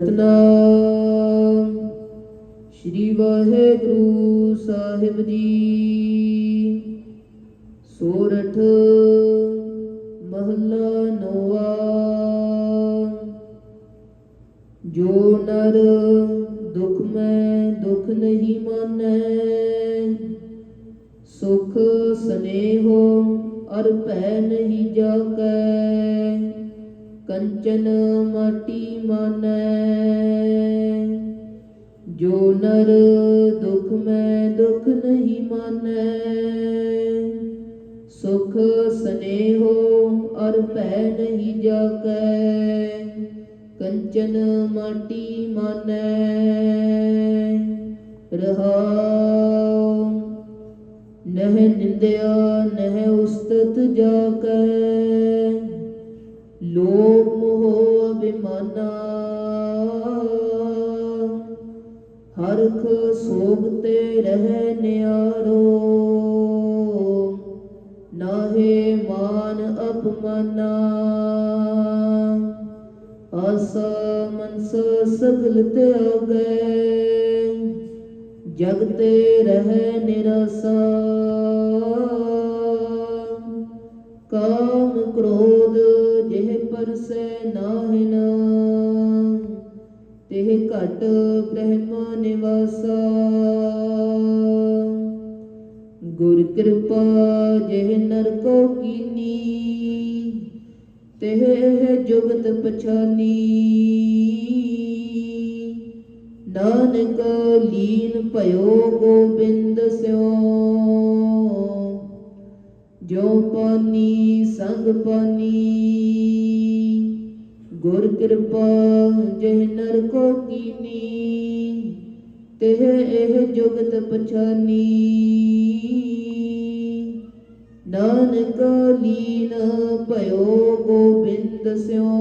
ਸਤਨਾਮ। ਸ੍ਰੀ ਵਾਹਿਗੁਰੂ ਸਾਹਿਬ ਜੀ। ਸੋਰਠ ਮਹਲਾ ਨੋਆ ਜੋ ਨਰ ਦੁਖ ਮੈਂ ਦੁਖ ਨਹੀਂ ਮਾਨੈ, ਸੁਖ ਸਨੇਹੋ ਅਰ ਭੈ ਨਹੀਂ ਜਾਕੈ ਕੰਚਨ ਮਾਟੀ ਮਾਨੈ। ਜੋ ਨਰ ਦੁਖ ਮੈਂ ਦੁਖ ਨਹੀਂ ਮਾਨੈ। ਸੁਖ ਸਨੇਹੋ ਅਰ ਭੈ ਨਹੀਂ ਜਾਕੈ। ਕੰਚਨ ਮਾਟੀ ਮਾਨੈ। ਰਹਾਉ, ਨਹਿ ਨਿੰਦਿਆ, ਨਹਿ ਉਸਤਤ ਜਾਕੈ। ਹਰਖ ਸੋਭਤੇ ਰਹਿ ਨਿਆਰੋ। ਨਾਹੇ ਮਾਨ ਅਪਮਾਨਾ। ਆਸਾ ਮਨਸ ਸਗਲ ਤਿਆਗੈ। ਜਗਤੇ ਰਹਿ ਨਿਰਸਾ। ਕਾਮ ਕ੍ਰੋਧ ਜਿਹ ਪਰਸੈ ਨਾਹਿਨ ਤਿਹ ਘਟ ਬ੍ਰਹਮ ਨਿਵਾਸਾ। ਗੁਰ ਕਿਰਪਾ ਜਿਹ ਨਰ ਕੋ ਕੀਨੀ, ਤਿਹ ਜੁਗਤ ਪਛਾਨੀ। ਨਾਨਕ ਲੀਨ ਭਇਓ ਗੋਬਿੰਦ ਸਿਓ। ਜੋ ਪਾਨੀ ਸੰਗ ਪਾਨੀ। ਗੁਰ ਕਿਰਪਾ ਜਿਹ ਨਰ ਕੋ ਕੀਨੀ, ਤਿਹ ਇਹ ਜੁਗਤ ਪਛਾਨੀ। ਨਾਨਕ ਲੀਨ ਭਇਓ ਗੋਬਿੰਦ ਸਿਓ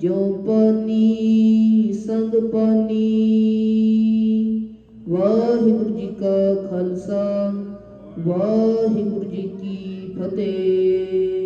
ਜੋ ਪਾਨੀ ਸੰਗ ਪਾਨੀ। ਵਾਹਿਗੁਰੂ ਜੀ ਕਾ ਖਾਲਸਾ, ਵਾਹਿਗੁਰੂ ਜੀ ਕੀ ਫਤਿਹ।